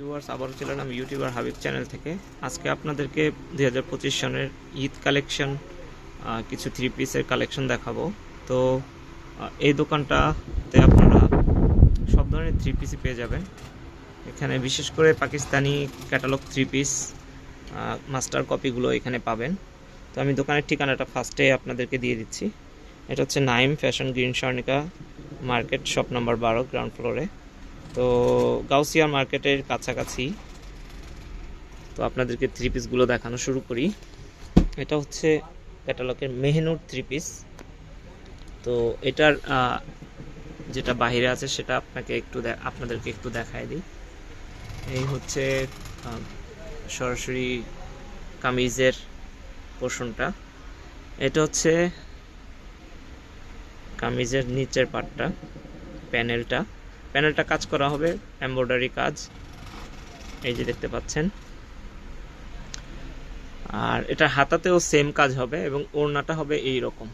Viewers আবারও চলে এলাম ইউটিউবার হাবিব চ্যানেল থেকে। আজকে আপনাদেরকে দুই হাজার পঁচিশ সনের ঈদ কালেকশন কিছু থ্রি পিসের কালেকশন দেখাবো। তো এই দোকানটাতে আপনারা সব ধরনের থ্রি পিসই পেয়ে যাবেন। এখানে বিশেষ করে Pakistani catalogue three piece master কপিগুলো এখানে পাবেন। তো আমি দোকানের ঠিকানাটা ফার্স্টে আপনাদেরকে দিয়ে দিচ্ছি। এটা হচ্ছে Naim fashion green Swarnika market shop number বারো গ্রাউন্ড ফ্লোরে তো গাউসিয়া মার্কেটের কাছাকাছি। তো আপনাদেরকে থ্রি পিসগুলো দেখানো শুরু করি। এটা হচ্ছে ক্যাটালগের মেহনুর থ্রি পিস তো এটার যেটা বাহিরে আছে সেটা আপনাকে একটু আপনাদেরকে একটু দেখায় দিই। এই হচ্ছে সরাসরি কামিজের পোর্শনটা এটা হচ্ছে কামিজের নিচের পাটটা প্যানেলটা প্যানেলটা কাজ করা হবে, এমব্রয়ডারি কাজ। এই যে দেখতে পাচ্ছেন। আর এটা হাতাতেও সেম কাজ হবে এবং ওড়নাটা হবে এই রকম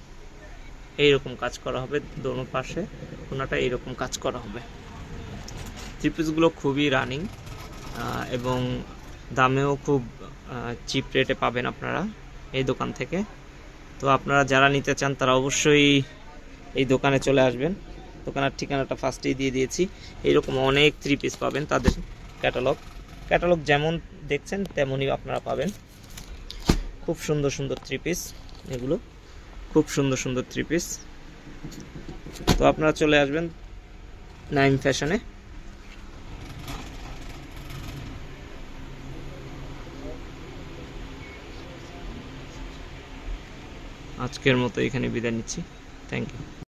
এই রকম কাজ করা হবে দোনো পাশে, ওড়নাটা এইরকম কাজ করা হবে। থ্রি পিসগুলো খুবই রানিং এবং দামেও খুব চিপ রেটে পাবেন আপনারা এই দোকান থেকে। তো আপনারা যারা নিতে চান তারা অবশ্যই এই দোকানে চলে আসবেন। দোকানের ঠিকানাটা ফার্স্টেই দিয়ে দিয়েছি। এইরকম অনেক থ্রি পিস পাবেন তাদের ক্যাটালগ ক্যাটালগ যেমন দেখছেন, তেমনই আপনারা পাবেন। খুব সুন্দর সুন্দর থ্রি পিস এগুলো। খুব সুন্দর সুন্দর থ্রি পিস তো আপনারা চলে আসবেন নাইম ফ্যাশনে আজকের মতো এখানে বিদায় নিচ্ছি। Thank you